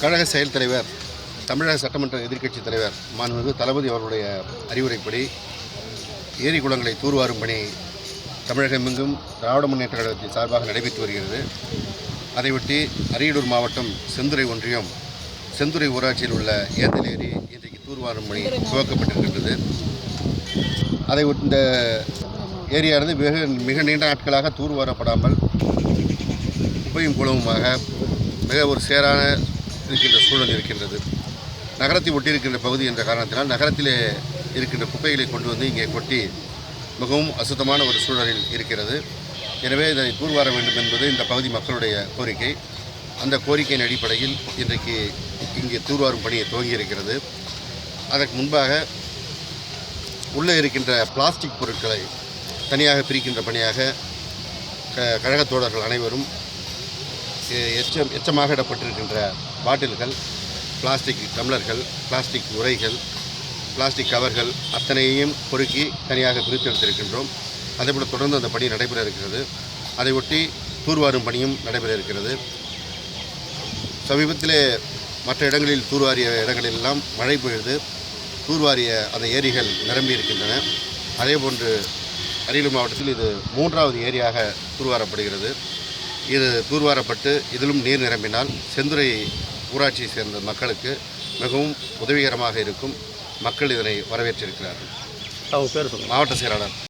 கழக செயல் தலைவர் தமிழக சட்டமன்ற எதிர்க்கட்சி தலைவர் மாண்புமிகு தளபதி அவருடைய அறிவுரைப்படி ஏரி குளங்களை தூர்வாரும் பணி தமிழகமெங்கும் திராவிட முன்னேற்ற கழகத்தின் சார்பாக நடைபெற்று வருகிறது. அதையொட்டி அரியலூர் மாவட்டம் செந்துறை ஒன்றியம் செந்துறை ஊராட்சியில் உள்ள ஏத்தல் ஏரி இன்றைக்கு தூர்வாரும் பணி துவக்கப்பட்டிருக்கின்றது. அதை ஒட்டி இந்த ஏரியானது மிக மிக நீண்ட நாட்களாக தூர்வாரப்படாமல் குப்பையும் குளமுமாக மிக ஒரு சேரான இருக்கின்ற சூழல் இருக்கின்றது. நகரத்தை ஒட்டியிருக்கின்ற பகுதி என்ற காரணத்தினால் நகரத்திலே இருக்கின்ற குப்பைகளை கொண்டு வந்து இங்கே கொட்டி மிகவும் அசுத்தமான ஒரு சூழலில் இருக்கிறது. எனவே இதனை தூர்வார வேண்டும் என்பது இந்த பகுதி மக்களுடைய கோரிக்கை. அந்த கோரிக்கையின் அடிப்படையில் இன்றைக்கு இங்கே தூர்வாரும் பணியை துவங்கியிருக்கிறது. அதற்கு முன்பாக உள்ளே இருக்கின்ற பிளாஸ்டிக் பொருட்களை தனியாக பிரிக்கின்ற பணியாக க கழகத் தோழர்கள் அனைவரும் எ- எச்சம் எச்சமாக இடப்பட்டிருக்கின்ற பாட்டில்கள் பிளாஸ்டிக் டம்ளர்கள் பிளாஸ்டிக் உரைகள் பிளாஸ்டிக் கவர்கள் அத்தனையையும் பொறுக்கி தனியாக பிரித்து எடுத்திருக்கின்றோம். அதேபோல் தொடர்ந்து அந்த பணி நடைபெற இருக்கிறது. அதை ஒட்டி தூர்வாரும் பணியும் நடைபெற இருக்கிறது. சமீபத்திலே மற்ற இடங்களில் தூர்வாரிய இடங்களிலெல்லாம் மழை பெய்து தூர்வாரிய அந்த ஏரிகள் நிரம்பி இருக்கின்றன. அதேபோன்று அரியலூர் மாவட்டத்தில் இது மூன்றாவது ஏரியாக தூர்வாரப்படுகிறது. இது தூர்வாரப்பட்டு இதிலும் நீர் நிரம்பினால் செந்துறை ஊராட்சியை சேர்ந்த மக்களுக்கு மிகவும் உதவிகரமாக இருக்கும். மக்கள் இதனை வரவேற்றிருக்கிறார்கள். அவங்க பேர் சொல்லுங்கள் மாவட்ட செயலாளர்.